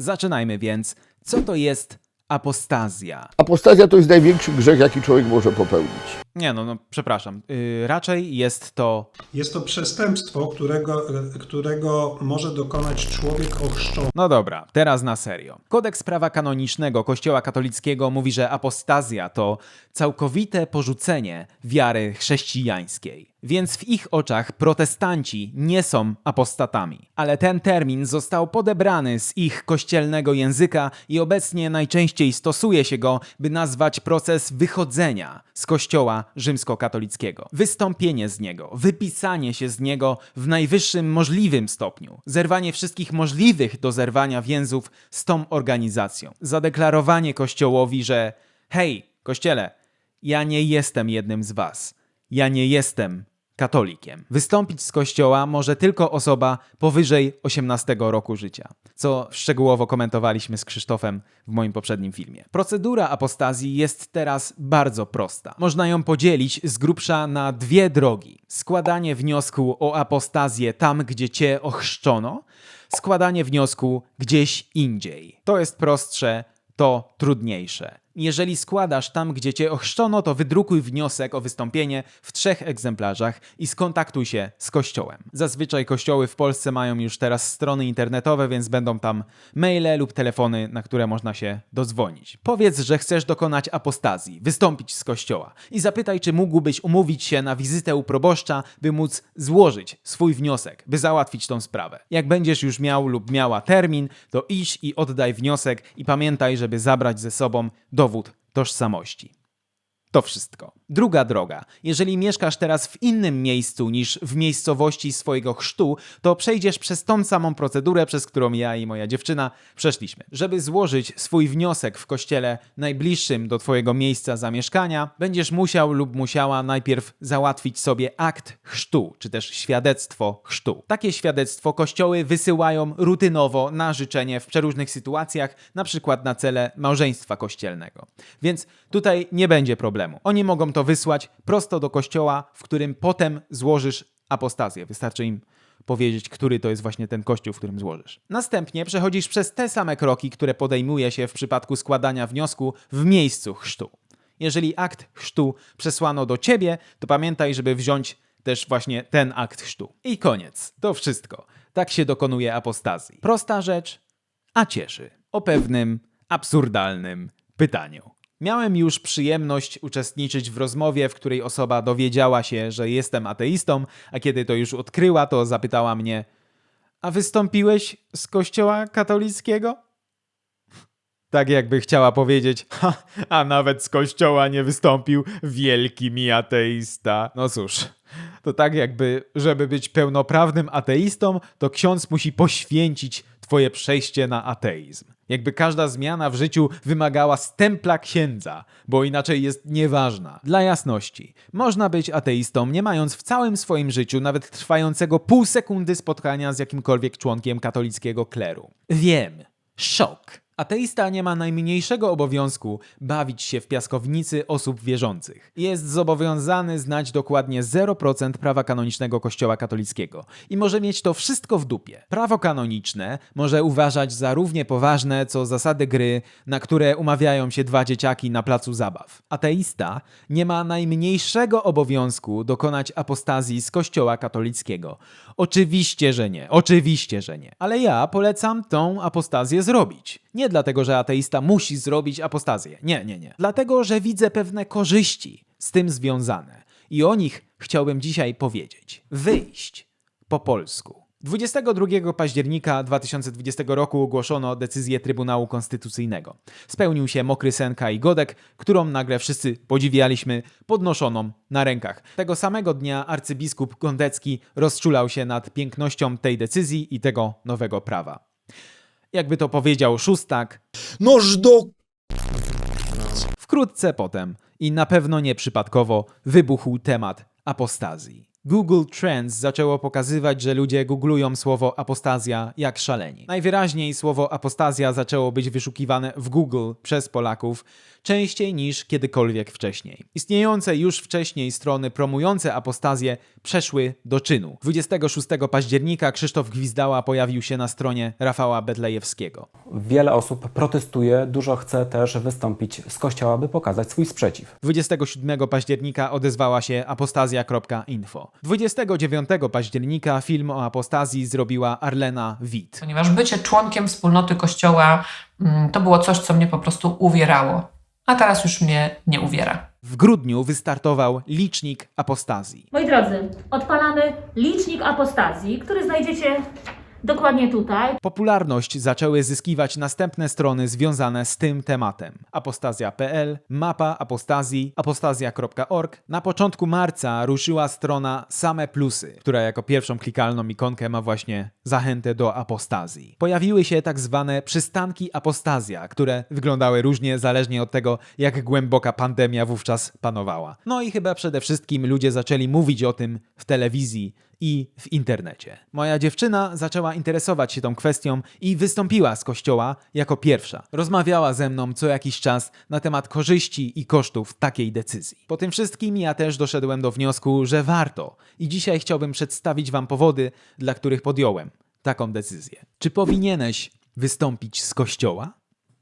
Zaczynajmy więc. Co to jest apostazja? Apostazja to jest największy grzech, jaki człowiek może popełnić. Nie no, no przepraszam. Yy, raczej jest to Jest to przestępstwo, którego, którego może dokonać człowiek ochrzczony. No dobra, teraz na serio. Kodeks prawa kanonicznego Kościoła katolickiego mówi, że apostazja to całkowite porzucenie wiary chrześcijańskiej. Więc w ich oczach protestanci nie są apostatami. Ale ten termin został podebrany z ich kościelnego języka i obecnie najczęściej stosuje się go, by nazwać proces wychodzenia z Kościoła rzymskokatolickiego. Wystąpienie z niego, wypisanie się z niego w najwyższym możliwym stopniu, zerwanie wszystkich możliwych do zerwania więzów z tą organizacją, zadeklarowanie Kościołowi, że hej, Kościele, ja nie jestem jednym z was. Ja nie jestem katolikiem. Wystąpić z kościoła może tylko osoba powyżej 18 roku życia, co szczegółowo komentowaliśmy z Krzysztofem w moim poprzednim filmie. Procedura apostazji jest teraz bardzo prosta. Można ją podzielić z grubsza na dwie drogi. Składanie wniosku o apostazję tam, gdzie cię ochrzczono, składanie wniosku gdzieś indziej. To jest prostsze, to trudniejsze. Jeżeli składasz tam, gdzie cię ochrzczono, to wydrukuj wniosek o wystąpienie w trzech egzemplarzach i skontaktuj się z kościołem. Zazwyczaj kościoły w Polsce mają już teraz strony internetowe, więc będą tam maile lub telefony, na które można się dodzwonić. Powiedz, że chcesz dokonać apostazji, wystąpić z kościoła i zapytaj, czy mógłbyś umówić się na wizytę u proboszcza, by móc złożyć swój wniosek, by załatwić tą sprawę. Jak będziesz już miał lub miała termin, to idź i oddaj wniosek i pamiętaj, żeby zabrać ze sobą dowód tożsamości. To wszystko. Druga droga. Jeżeli mieszkasz teraz w innym miejscu niż w miejscowości swojego chrztu, to przejdziesz przez tą samą procedurę, przez którą ja i moja dziewczyna przeszliśmy. Żeby złożyć swój wniosek w kościele najbliższym do twojego miejsca zamieszkania, będziesz musiał lub musiała najpierw załatwić sobie akt chrztu, czy też świadectwo chrztu. Takie świadectwo kościoły wysyłają rutynowo na życzenie w przeróżnych sytuacjach, na przykład na cele małżeństwa kościelnego. Więc tutaj nie będzie problemu. Oni mogą to wysłać prosto do kościoła, w którym potem złożysz apostazję. Wystarczy im powiedzieć, który to jest właśnie ten kościół, w którym złożysz. Następnie przechodzisz przez te same kroki, które podejmuje się w przypadku składania wniosku w miejscu chrztu. Jeżeli akt chrztu przesłano do ciebie, to pamiętaj, żeby wziąć też właśnie ten akt chrztu. I koniec. To wszystko. Tak się dokonuje apostazji. Prosta rzecz, a cieszy. O pewnym absurdalnym pytaniu. Miałem już przyjemność uczestniczyć w rozmowie, w której osoba dowiedziała się, że jestem ateistą, a kiedy to już odkryła, to zapytała mnie: A wystąpiłeś z kościoła katolickiego? Tak jakby chciała powiedzieć, ha, a nawet z kościoła nie wystąpił wielki mi ateista. No cóż, to tak jakby, żeby być pełnoprawnym ateistą, to ksiądz musi poświęcić twoje przejście na ateizm. Jakby każda zmiana w życiu wymagała stempla księdza, bo inaczej jest nieważna. Dla jasności, można być ateistą, nie mając w całym swoim życiu nawet trwającego pół sekundy spotkania z jakimkolwiek członkiem katolickiego kleru. Wiem, szok. Ateista nie ma najmniejszego obowiązku bawić się w piaskownicy osób wierzących. Jest zobowiązany znać dokładnie 0% prawa kanonicznego Kościoła katolickiego i może mieć to wszystko w dupie. Prawo kanoniczne może uważać za równie poważne co zasady gry, na które umawiają się dwa dzieciaki na placu zabaw. Ateista nie ma najmniejszego obowiązku dokonać apostazji z Kościoła katolickiego. Oczywiście, że nie. Oczywiście, że nie. Ale ja polecam tą apostazję zrobić. Nie dlatego, że ateista musi zrobić apostazję. Nie, nie, nie. Dlatego, że widzę pewne korzyści z tym związane. I o nich chciałbym dzisiaj powiedzieć. Wyjść po polsku. 22 października 2020 roku ogłoszono decyzję Trybunału Konstytucyjnego. Spełnił się mokry sen Kai Godek, którą nagle wszyscy podziwialiśmy podnoszoną na rękach. Tego samego dnia arcybiskup Gondecki rozczulał się nad pięknością tej decyzji i tego nowego prawa. Jakby to powiedział Szóstak, Noż do Wkrótce potem i na pewno nie przypadkowo wybuchł temat apostazji. Google Trends zaczęło pokazywać, że ludzie googlują słowo apostazja jak szaleni. Najwyraźniej słowo apostazja zaczęło być wyszukiwane w Google przez Polaków, częściej niż kiedykolwiek wcześniej. Istniejące już wcześniej strony promujące apostazję przeszły do czynu. 26 października Krzysztof Gwizdała pojawił się na stronie Rafała Bedlejewskiego. Wiele osób protestuje, dużo chce też wystąpić z kościoła, by pokazać swój sprzeciw. 27 października odezwała się apostazja.info. 29 października film o apostazji zrobiła Arlena Witt. ponieważ bycie członkiem wspólnoty Kościoła mm, to było coś, co mnie po prostu uwierało, a teraz już mnie nie uwiera. W grudniu wystartował licznik apostazji. Moi drodzy, odpalamy licznik apostazji, który znajdziecie dokładnie tutaj. Popularność zaczęły zyskiwać następne strony związane z tym tematem. Apostazja.pl, mapa apostazji, apostazja.org. Na początku marca ruszyła strona Same Plusy, która jako pierwszą klikalną ikonkę ma właśnie zachętę do apostazji. Pojawiły się tak zwane przystanki apostazja, które wyglądały różnie zależnie od tego, jak głęboka pandemia wówczas panowała. No i chyba przede wszystkim ludzie zaczęli mówić o tym w telewizji i w internecie. Moja dziewczyna zaczęła interesować się tą kwestią i wystąpiła z kościoła jako pierwsza. Rozmawiała ze mną co jakiś czas na temat korzyści i kosztów takiej decyzji. Po tym wszystkim ja też doszedłem do wniosku, że warto i dzisiaj chciałbym przedstawić Wam powody, dla których podjąłem taką decyzję. Czy powinieneś wystąpić z kościoła?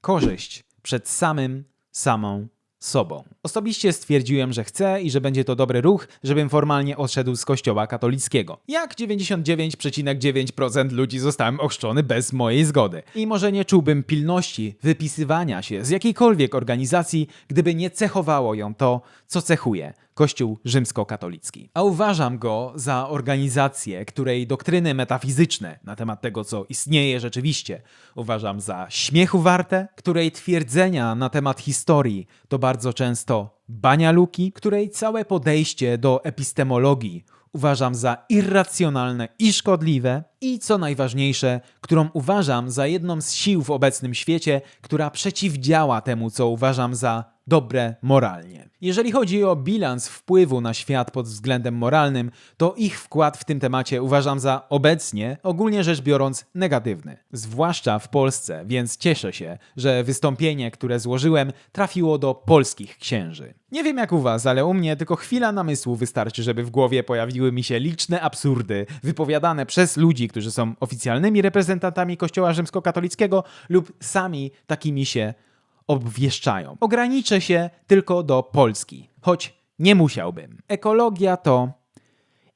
Korzyść przed samym, samą sobą. Osobiście stwierdziłem, że chcę i że będzie to dobry ruch, żebym formalnie odszedł z kościoła katolickiego. Jak 99,9% ludzi zostałem ochrzczony bez mojej zgody. I może nie czułbym pilności wypisywania się z jakiejkolwiek organizacji, gdyby nie cechowało ją to, co cechuje Kościół rzymskokatolicki. A uważam go za organizację, której doktryny metafizyczne na temat tego, co istnieje rzeczywiście, uważam za śmiechu warte, której twierdzenia na temat historii to bardzo często banialuki, której całe podejście do epistemologii uważam za irracjonalne i szkodliwe i co najważniejsze, którą uważam za jedną z sił w obecnym świecie, która przeciwdziała temu, co uważam za dobre moralnie. Jeżeli chodzi o bilans wpływu na świat pod względem moralnym, to ich wkład w tym temacie uważam za obecnie, ogólnie rzecz biorąc, negatywny. Zwłaszcza w Polsce, więc cieszę się, że wystąpienie, które złożyłem, trafiło do polskich księży. Nie wiem jak u was, ale u mnie tylko chwila namysłu wystarczy, żeby w głowie pojawiły mi się liczne absurdy wypowiadane przez ludzi, którzy są oficjalnymi reprezentantami Kościoła rzymskokatolickiego lub sami takimi się obwieszczają. Ograniczę się tylko do Polski, choć nie musiałbym. Ekologia to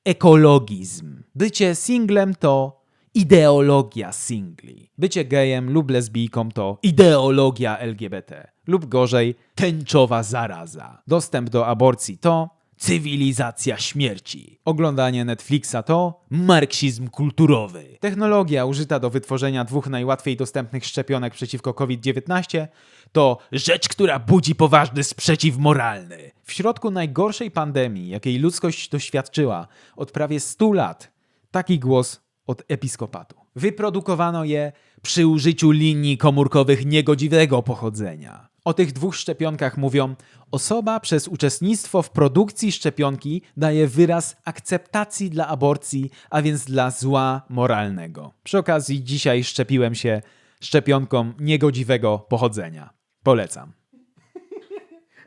ekologizm. Bycie singlem to ideologia singli. Bycie gejem lub lesbijką to ideologia LGBT. Lub gorzej, tęczowa zaraza. Dostęp do aborcji to cywilizacja śmierci. Oglądanie Netflixa to marksizm kulturowy. Technologia użyta do wytworzenia dwóch najłatwiej dostępnych szczepionek przeciwko COVID-19 to rzecz, która budzi poważny sprzeciw moralny. W środku najgorszej pandemii, jakiej ludzkość doświadczyła od prawie 100 lat, taki głos od episkopatu. Wyprodukowano je przy użyciu linii komórkowych niegodziwego pochodzenia. O tych dwóch szczepionkach mówią: Osoba przez uczestnictwo w produkcji szczepionki daje wyraz akceptacji dla aborcji, a więc dla zła moralnego. Przy okazji, dzisiaj szczepiłem się szczepionką niegodziwego pochodzenia. Polecam.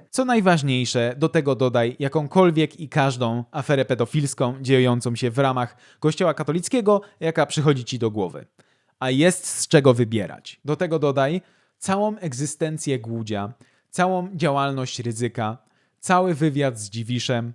Co najważniejsze, do tego dodaj jakąkolwiek i każdą aferę pedofilską dziejącą się w ramach Kościoła katolickiego, jaka przychodzi ci do głowy. A jest z czego wybierać. Do tego dodaj całą egzystencję Głudzia, całą działalność ryzyka, cały wywiad z Dziwiszem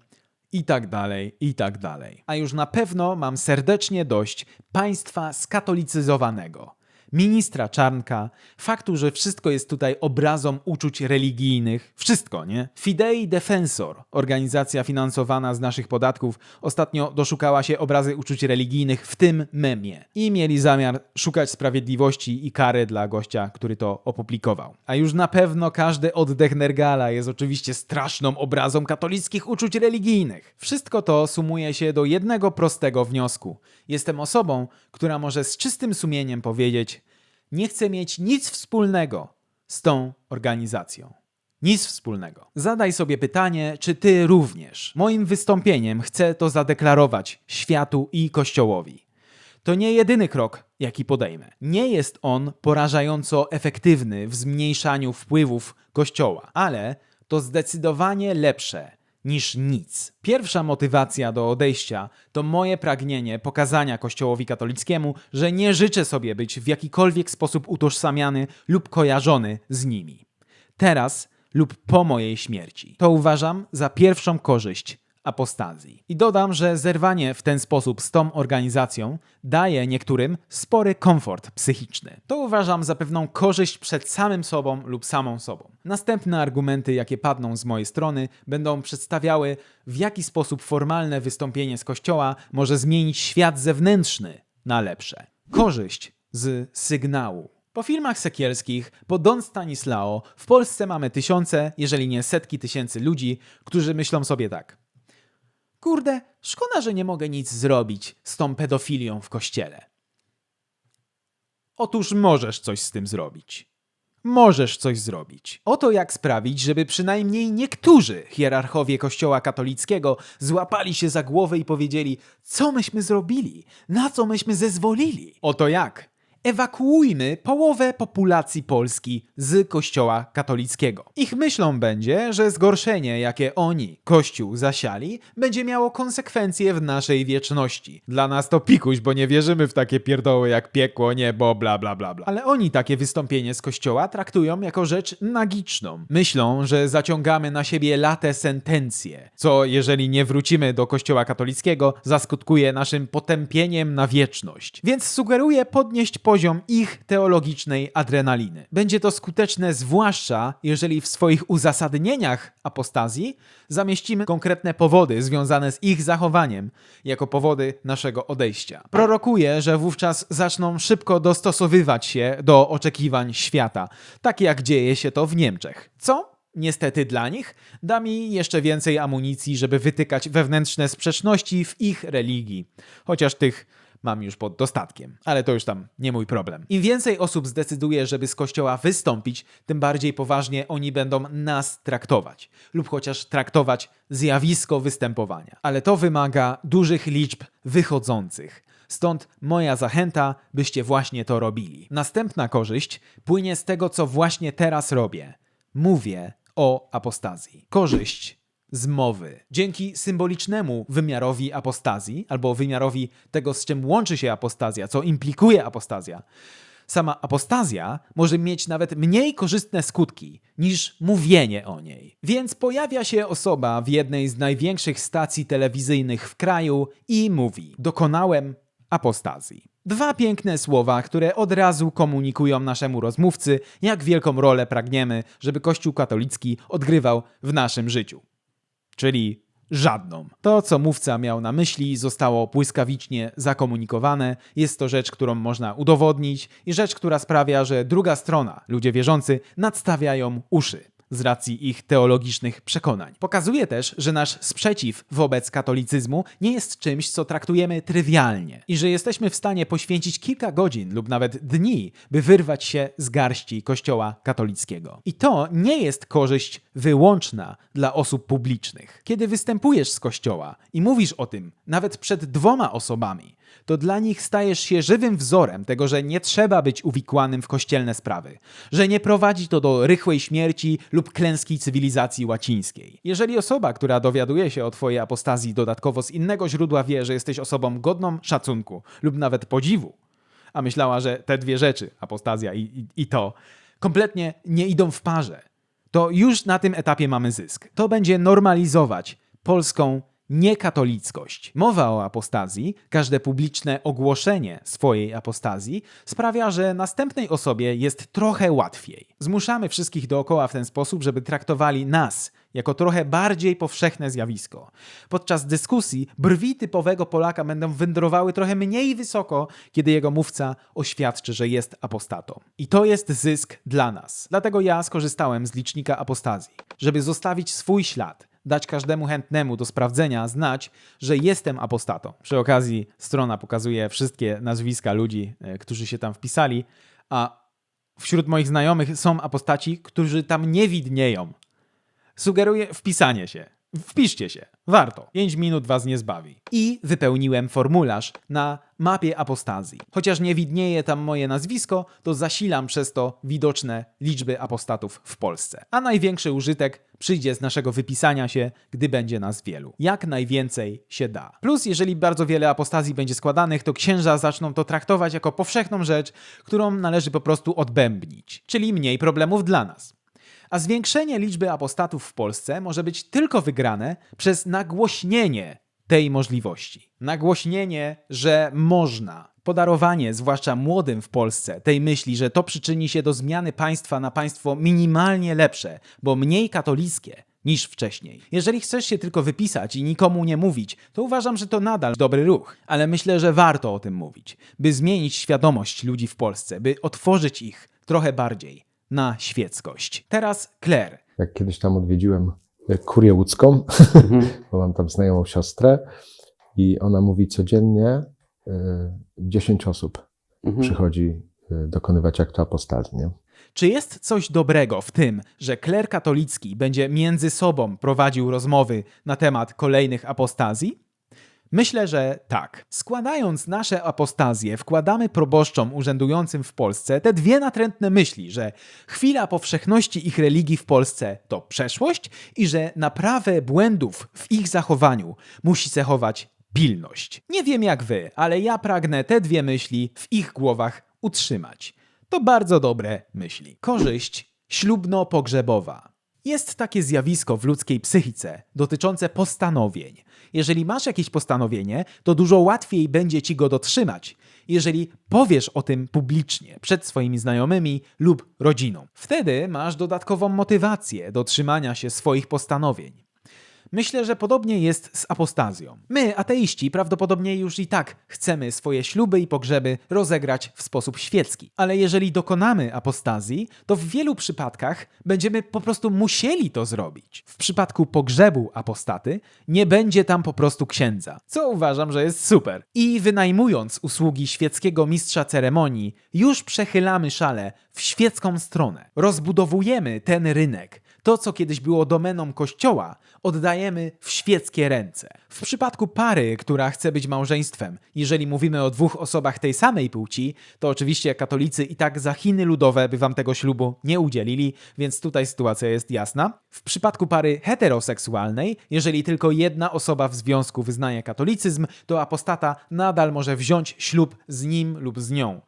i tak dalej, i tak dalej. A już na pewno mam serdecznie dość państwa skatolicyzowanego ministra Czarnka, faktu, że wszystko jest tutaj obrazą uczuć religijnych, wszystko, nie? Fidei Defensor, organizacja finansowana z naszych podatków, ostatnio doszukała się obrazy uczuć religijnych w tym memie i mieli zamiar szukać sprawiedliwości i kary dla gościa, który to opublikował. A już na pewno każdy oddech Nergala jest oczywiście straszną obrazą katolickich uczuć religijnych. Wszystko to sumuje się do jednego prostego wniosku. Jestem osobą, która może z czystym sumieniem powiedzieć: Nie chcę mieć nic wspólnego z tą organizacją. Nic wspólnego. Zadaj sobie pytanie, czy ty również. Moim wystąpieniem chcę to zadeklarować światu i Kościołowi. To nie jedyny krok jaki podejmę. Nie jest on porażająco efektywny w zmniejszaniu wpływów Kościoła, ale to zdecydowanie lepsze niż nic. Pierwsza motywacja do odejścia to moje pragnienie pokazania Kościołowi katolickiemu, że nie życzę sobie być w jakikolwiek sposób utożsamiany lub kojarzony z nimi. Teraz lub po mojej śmierci. To uważam za pierwszą korzyść apostazji. I dodam, że zerwanie w ten sposób z tą organizacją daje niektórym spory komfort psychiczny. To uważam za pewną korzyść przed samym sobą lub samą sobą. Następne argumenty, jakie padną z mojej strony, będą przedstawiały, w jaki sposób formalne wystąpienie z kościoła może zmienić świat zewnętrzny na lepsze. Korzyść z sygnału. Po filmach sekielskich, po Don Stanislao, w Polsce mamy tysiące, jeżeli nie setki tysięcy ludzi, którzy myślą sobie tak. Kurde, szkoda, że nie mogę nic zrobić z tą pedofilią w kościele. Otóż możesz coś z tym zrobić. Możesz coś zrobić. Oto jak sprawić, żeby przynajmniej niektórzy hierarchowie Kościoła katolickiego złapali się za głowę i powiedzieli: Co myśmy zrobili? Na co myśmy zezwolili? Oto jak. Ewakuujmy połowę populacji Polski z Kościoła katolickiego. Ich myślą będzie, że zgorszenie, jakie oni, Kościół, zasiali, będzie miało konsekwencje w naszej wieczności. Dla nas to pikuś, bo nie wierzymy w takie pierdoły jak piekło, niebo, bla bla bla bla. Ale oni takie wystąpienie z Kościoła traktują jako rzecz magiczną. Myślą, że zaciągamy na siebie late sentencje, co jeżeli nie wrócimy do Kościoła katolickiego, zaskutkuje naszym potępieniem na wieczność. Więc sugeruję podnieść poziom ich teologicznej adrenaliny. Będzie to skuteczne zwłaszcza, jeżeli w swoich uzasadnieniach apostazji zamieścimy konkretne powody związane z ich zachowaniem jako powody naszego odejścia. Prorokuję, że wówczas zaczną szybko dostosowywać się do oczekiwań świata, tak jak dzieje się to w Niemczech. Co? Niestety dla nich da mi jeszcze więcej amunicji, żeby wytykać wewnętrzne sprzeczności w ich religii. Chociaż tych mam już pod dostatkiem, ale to już tam nie mój problem. Im więcej osób zdecyduje, żeby z kościoła wystąpić, tym bardziej poważnie oni będą nas traktować, lub chociaż traktować zjawisko występowania. Ale to wymaga dużych liczb wychodzących. Stąd moja zachęta, byście właśnie to robili. Następna korzyść płynie z tego, co właśnie teraz robię. Mówię o apostazji. Korzyść z mowy. Dzięki symbolicznemu wymiarowi apostazji, albo wymiarowi tego, z czym łączy się apostazja, co implikuje apostazja, sama apostazja może mieć nawet mniej korzystne skutki niż mówienie o niej. Więc pojawia się osoba w jednej z największych stacji telewizyjnych w kraju i mówi: Dokonałem apostazji. Dwa piękne słowa, które od razu komunikują naszemu rozmówcy, jak wielką rolę pragniemy, żeby Kościół katolicki odgrywał w naszym życiu. Czyli żadną. To, co mówca miał na myśli, zostało błyskawicznie zakomunikowane. Jest to rzecz, którą można udowodnić i rzecz, która sprawia, że druga strona, ludzie wierzący, nadstawiają uszy z racji ich teologicznych przekonań. Pokazuje też, że nasz sprzeciw wobec katolicyzmu nie jest czymś, co traktujemy trywialnie i że jesteśmy w stanie poświęcić kilka godzin lub nawet dni, by wyrwać się z garści Kościoła katolickiego. I to nie jest korzyść wyłączna dla osób publicznych. Kiedy występujesz z Kościoła i mówisz o tym nawet przed dwoma osobami, to dla nich stajesz się żywym wzorem tego, że nie trzeba być uwikłanym w kościelne sprawy, że nie prowadzi to do rychłej śmierci lub klęski cywilizacji łacińskiej. Jeżeli osoba, która dowiaduje się o twojej apostazji dodatkowo z innego źródła wie, że jesteś osobą godną szacunku lub nawet podziwu, a myślała, że te dwie rzeczy, apostazja i, i, i to, kompletnie nie idą w parze, to już na tym etapie mamy zysk. To będzie normalizować polską niekatolickość. Mowa o apostazji, każde publiczne ogłoszenie swojej apostazji sprawia, że następnej osobie jest trochę łatwiej. Zmuszamy wszystkich dookoła w ten sposób, żeby traktowali nas jako trochę bardziej powszechne zjawisko. Podczas dyskusji brwi typowego Polaka będą wędrowały trochę mniej wysoko, kiedy jego mówca oświadczy, że jest apostatą. I to jest zysk dla nas. Dlatego ja skorzystałem z licznika apostazji, żeby zostawić swój ślad, dać każdemu chętnemu do sprawdzenia znać, że jestem apostatą. Przy okazji strona pokazuje wszystkie nazwiska ludzi, e, którzy się tam wpisali, a wśród moich znajomych są apostaci, którzy tam nie widnieją. Sugeruję wpisanie się. Wpiszcie się, warto. 5 minut was nie zbawi. I wypełniłem formularz na mapie apostazji. Chociaż nie widnieje tam moje nazwisko, to zasilam przez to widoczne liczby apostatów w Polsce. A największy użytek przyjdzie z naszego wypisania się, gdy będzie nas wielu. Jak najwięcej się da. Plus, jeżeli bardzo wiele apostazji będzie składanych, to księża zaczną to traktować jako powszechną rzecz, którą należy po prostu odbębnić. Czyli mniej problemów dla nas. A zwiększenie liczby apostatów w Polsce może być tylko wygrane przez nagłośnienie tej możliwości. Nagłośnienie, że można. Podarowanie, zwłaszcza młodym w Polsce, tej myśli, że to przyczyni się do zmiany państwa na państwo minimalnie lepsze, bo mniej katolickie niż wcześniej. Jeżeli chcesz się tylko wypisać i nikomu nie mówić, to uważam, że to nadal dobry ruch, ale myślę, że warto o tym mówić, by zmienić świadomość ludzi w Polsce, by otworzyć ich trochę bardziej na świeckość. Teraz Claire. jak kiedyś tam odwiedziłem e, kurię łódzką, bo mam tam znajomą siostrę i ona mówi codziennie 10 osób przychodzi e, dokonywać aktu apostazji. Nie? Czy jest coś dobrego w tym, że kler katolicki będzie między sobą prowadził rozmowy na temat kolejnych apostazji? Myślę, że tak. Składając nasze apostazje, wkładamy proboszczom urzędującym w Polsce te dwie natrętne myśli, że chwila powszechności ich religii w Polsce to przeszłość i że naprawę błędów w ich zachowaniu musi cechować pilność. Nie wiem jak wy, ale ja pragnę te dwie myśli w ich głowach utrzymać. To bardzo dobre myśli. Korzyść ślubno-pogrzebowa. Jest takie zjawisko w ludzkiej psychice dotyczące postanowień. Jeżeli masz jakieś postanowienie, to dużo łatwiej będzie ci go dotrzymać, jeżeli powiesz o tym publicznie przed swoimi znajomymi lub rodziną. Wtedy masz dodatkową motywację do trzymania się swoich postanowień. Myślę, że podobnie jest z apostazją. My, ateiści, prawdopodobnie już i tak chcemy swoje śluby i pogrzeby rozegrać w sposób świecki. Ale jeżeli dokonamy apostazji, to w wielu przypadkach będziemy po prostu musieli to zrobić. W przypadku pogrzebu apostaty nie będzie tam po prostu księdza, co uważam, że jest super. I wynajmując usługi świeckiego mistrza ceremonii, już przechylamy szale w świecką stronę. Rozbudowujemy ten rynek. To, co kiedyś było domeną kościoła, oddajemy w świeckie ręce. W przypadku pary, która chce być małżeństwem, jeżeli mówimy o dwóch osobach tej samej płci, to oczywiście katolicy i tak za Chiny ludowe by wam tego ślubu nie udzielili, więc tutaj sytuacja jest jasna. W przypadku pary heteroseksualnej, jeżeli tylko jedna osoba w związku wyznaje katolicyzm, to apostata nadal może wziąć ślub z nim lub z nią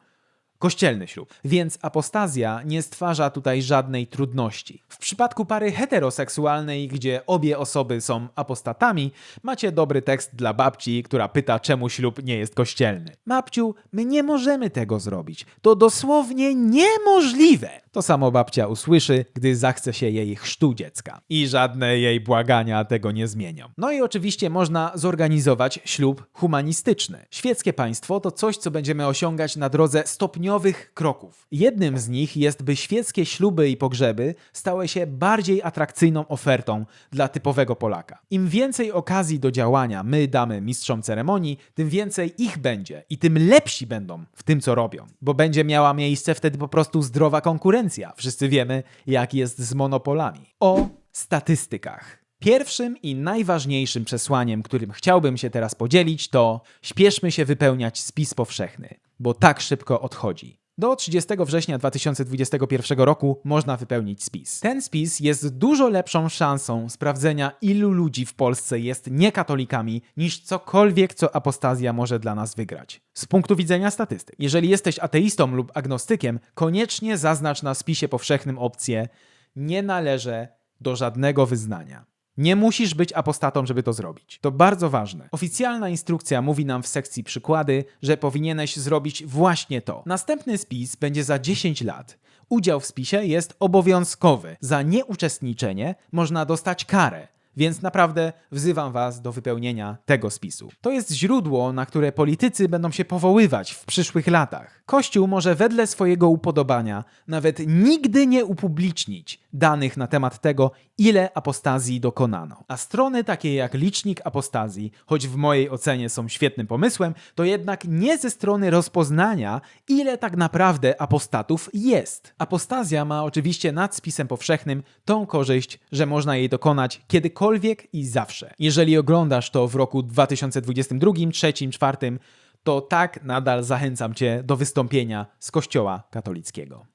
kościelny ślub, więc apostazja nie stwarza tutaj żadnej trudności. W przypadku pary heteroseksualnej, gdzie obie osoby są apostatami, macie dobry tekst dla babci, która pyta, czemu ślub nie jest kościelny. Babciu, my nie możemy tego zrobić. To dosłownie niemożliwe. To samo babcia usłyszy, gdy zachce się jej chrztu dziecka. I żadne jej błagania tego nie zmienią. No i oczywiście można zorganizować ślub humanistyczny. Świeckie państwo to coś, co będziemy osiągać na drodze stopniowych kroków. Jednym z nich jest, by świeckie śluby i pogrzeby stały się bardziej atrakcyjną ofertą dla typowego Polaka. Im więcej okazji do działania my damy mistrzom ceremonii, tym więcej ich będzie i tym lepsi będą w tym, co robią, bo będzie miała miejsce wtedy po prostu zdrowa konkurencja. Wszyscy wiemy, jak jest z monopolami. O statystykach. Pierwszym i najważniejszym przesłaniem, którym chciałbym się teraz podzielić, to śpieszmy się wypełniać spis powszechny, bo tak szybko odchodzi. Do 30 września 2021 roku można wypełnić spis. Ten spis jest dużo lepszą szansą sprawdzenia, ilu ludzi w Polsce jest niekatolikami, niż cokolwiek, co apostazja może dla nas wygrać. Z punktu widzenia statystyk. Jeżeli jesteś ateistą lub agnostykiem, koniecznie zaznacz na spisie powszechnym opcję nie należę do żadnego wyznania. Nie musisz być apostatą, żeby to zrobić. To bardzo ważne. Oficjalna instrukcja mówi nam w sekcji przykłady, że powinieneś zrobić właśnie to. Następny spis będzie za 10 lat. Udział w spisie jest obowiązkowy. Za nieuczestniczenie można dostać karę. Więc naprawdę wzywam Was do wypełnienia tego spisu. To jest źródło, na które politycy będą się powoływać w przyszłych latach. Kościół może wedle swojego upodobania nawet nigdy nie upublicznić danych na temat tego, ile apostazji dokonano. A strony takie jak licznik apostazji, choć w mojej ocenie są świetnym pomysłem, to jednak nie ze strony rozpoznania, ile tak naprawdę apostatów jest. Apostazja ma oczywiście nad spisem powszechnym tą korzyść, że można jej dokonać kiedykolwiek kiedykolwiek i zawsze. Jeżeli oglądasz to w roku 2022, 2003, 2004, to tak nadal zachęcam cię do wystąpienia z Kościoła katolickiego.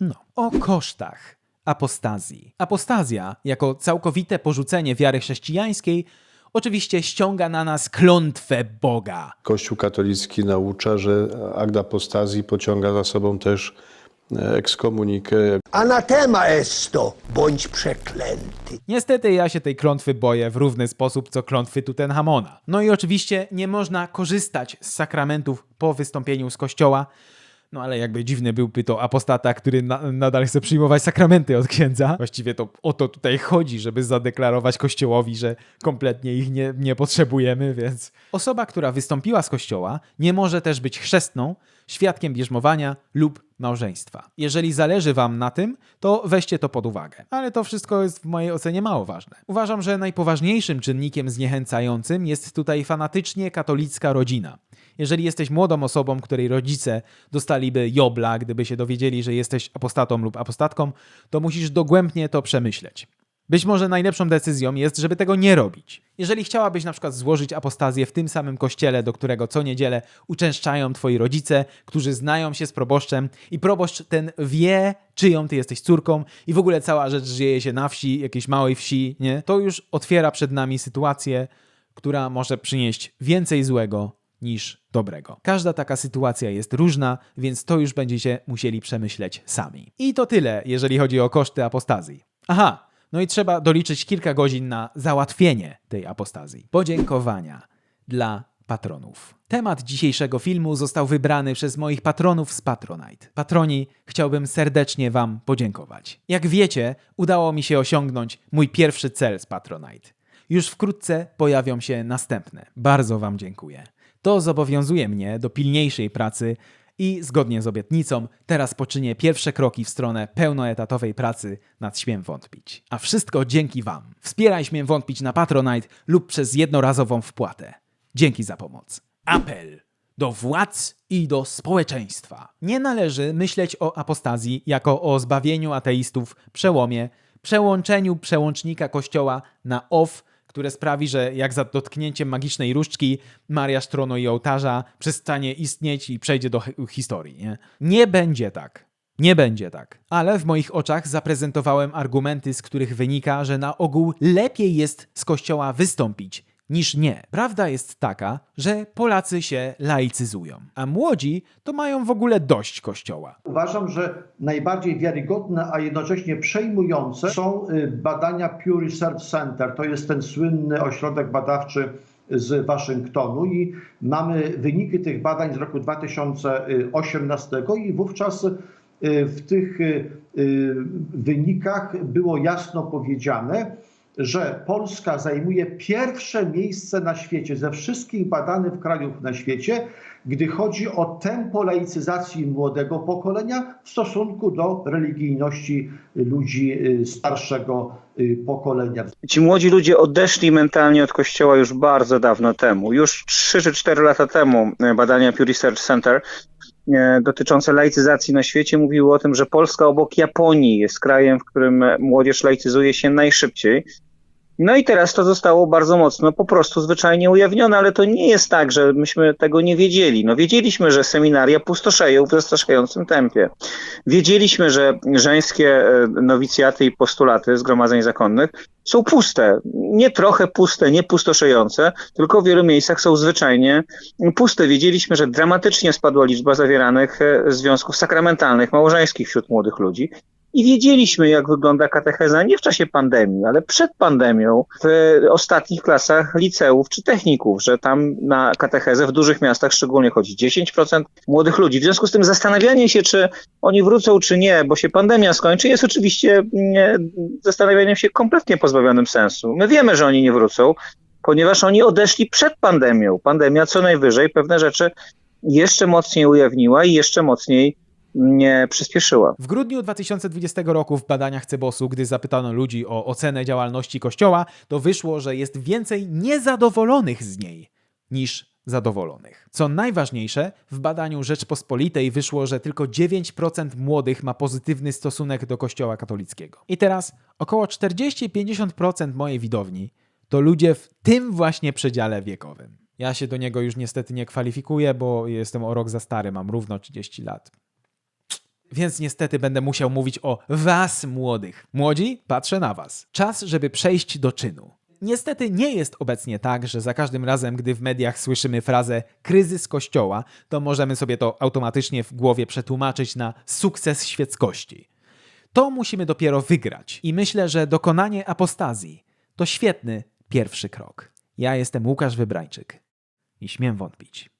No, o kosztach apostazji. Apostazja, jako całkowite porzucenie wiary chrześcijańskiej, oczywiście ściąga na nas klątwę Boga. Kościół katolicki naucza, że akt apostazji pociąga za sobą też ekskomunikę. Anatema est to, bądź przeklęty. Niestety ja się tej klątwy boję w równy sposób co klątwy Tutenhamona. No i oczywiście nie można korzystać z sakramentów po wystąpieniu z kościoła. No ale jakby dziwny byłby to apostata, który na, nadal chce przyjmować sakramenty od księdza. Właściwie to o to tutaj chodzi, żeby zadeklarować kościołowi, że kompletnie ich nie, nie potrzebujemy, więc... Osoba, która wystąpiła z kościoła, nie może też być chrzestną, świadkiem bierzmowania lub małżeństwa. Jeżeli zależy Wam na tym, to weźcie to pod uwagę. Ale to wszystko jest w mojej ocenie mało ważne. Uważam, że najpoważniejszym czynnikiem zniechęcającym jest tutaj fanatycznie katolicka rodzina. Jeżeli jesteś młodą osobą, której rodzice dostaliby jobla, gdyby się dowiedzieli, że jesteś apostatą lub apostatką, to musisz dogłębnie to przemyśleć. Być może najlepszą decyzją jest, żeby tego nie robić. Jeżeli chciałabyś na przykład złożyć apostazję w tym samym kościele, do którego co niedzielę uczęszczają twoi rodzice, którzy znają się z proboszczem i proboszcz ten wie, czyją ty jesteś córką i w ogóle cała rzecz dzieje się na wsi, jakiejś małej wsi, nie? To już otwiera przed nami sytuację, która może przynieść więcej złego niż dobrego. Każda taka sytuacja jest różna, więc to już będziecie musieli przemyśleć sami. I to tyle, jeżeli chodzi o koszty apostazji. Aha, no i trzeba doliczyć kilka godzin na załatwienie tej apostazji. Podziękowania dla patronów. Temat dzisiejszego filmu został wybrany przez moich patronów z Patronite. Patroni, chciałbym serdecznie Wam podziękować. Jak wiecie, udało mi się osiągnąć mój pierwszy cel z Patronite. Już wkrótce pojawią się następne. Bardzo Wam dziękuję. To zobowiązuje mnie do pilniejszej pracy i zgodnie z obietnicą teraz poczynię pierwsze kroki w stronę pełnoetatowej pracy nad Śmiem Wątpić. A wszystko dzięki Wam. Wspieraj Śmiem Wątpić na Patronite lub przez jednorazową wpłatę. Dzięki za pomoc. Apel do władz i do społeczeństwa. Nie należy myśleć o apostazji jako o zbawieniu ateistów, przełomie, przełączeniu przełącznika kościoła na off, które sprawi, że jak za dotknięciem magicznej różdżki Maria Sztrono i ołtarza przestanie istnieć i przejdzie do hi- historii. Nie? nie będzie tak. Nie będzie tak. Ale w moich oczach zaprezentowałem argumenty, z których wynika, że na ogół lepiej jest z kościoła wystąpić niż nie. Prawda jest taka, że Polacy się laicyzują, a młodzi to mają w ogóle dość kościoła. Uważam, że najbardziej wiarygodne, a jednocześnie przejmujące są y, badania Pew Research Center. To jest ten słynny ośrodek badawczy z Waszyngtonu i mamy wyniki tych badań z roku 2018 i wówczas y, w tych y, wynikach było jasno powiedziane, że Polska zajmuje pierwsze miejsce na świecie ze wszystkich badanych krajów na świecie, gdy chodzi o tempo laicyzacji młodego pokolenia w stosunku do religijności ludzi y, starszego y, pokolenia. Ci młodzi ludzie odeszli mentalnie od kościoła już bardzo dawno temu. Już 3 czy 4 lata temu e, badania Pew Research Center dotyczące laicyzacji na świecie mówiły o tym, że Polska obok Japonii jest krajem, w którym młodzież laicyzuje się najszybciej. No i teraz to zostało bardzo mocno po prostu zwyczajnie ujawnione, ale to nie jest tak, że myśmy tego nie wiedzieli. No wiedzieliśmy, że seminaria pustoszeją w zastraszającym tempie. Wiedzieliśmy, że żeńskie e, nowicjaty i postulaty zgromadzeń zakonnych są puste. Nie trochę puste, nie pustoszejące, tylko w wielu miejscach są zwyczajnie puste. Wiedzieliśmy, że dramatycznie spadła liczba zawieranych e, związków sakramentalnych, małżeńskich wśród młodych ludzi. I wiedzieliśmy, jak wygląda katecheza nie w czasie pandemii, ale przed pandemią w ostatnich klasach liceów czy techników, że tam na katechezę w dużych miastach szczególnie chodzi 10% młodych ludzi. W związku z tym zastanawianie się, czy oni wrócą, czy nie, bo się pandemia skończy, jest oczywiście nie, zastanawianiem się kompletnie pozbawionym sensu. My wiemy, że oni nie wrócą, ponieważ oni odeszli przed pandemią. Pandemia co najwyżej pewne rzeczy jeszcze mocniej ujawniła i jeszcze mocniej nie przyspieszyła. W grudniu 2020 roku w badaniach Cebosu, gdy zapytano ludzi o ocenę działalności Kościoła, to wyszło, że jest więcej niezadowolonych z niej niż zadowolonych. Co najważniejsze, w badaniu Rzeczpospolitej wyszło, że tylko 9% młodych ma pozytywny stosunek do Kościoła katolickiego. I teraz około 40-50% mojej widowni to ludzie w tym właśnie przedziale wiekowym. Ja się do niego już niestety nie kwalifikuję, bo jestem o rok za stary, mam równo 30 lat. Więc niestety będę musiał mówić o was, młodych. Młodzi, patrzę na was. Czas, żeby przejść do czynu. Niestety nie jest obecnie tak, że za każdym razem, gdy w mediach słyszymy frazę kryzys kościoła, to możemy sobie to automatycznie w głowie przetłumaczyć na sukces świeckości. To musimy dopiero wygrać i myślę, że dokonanie apostazji to świetny pierwszy krok. Ja jestem Łukasz Wybrańczyk i śmiem wątpić.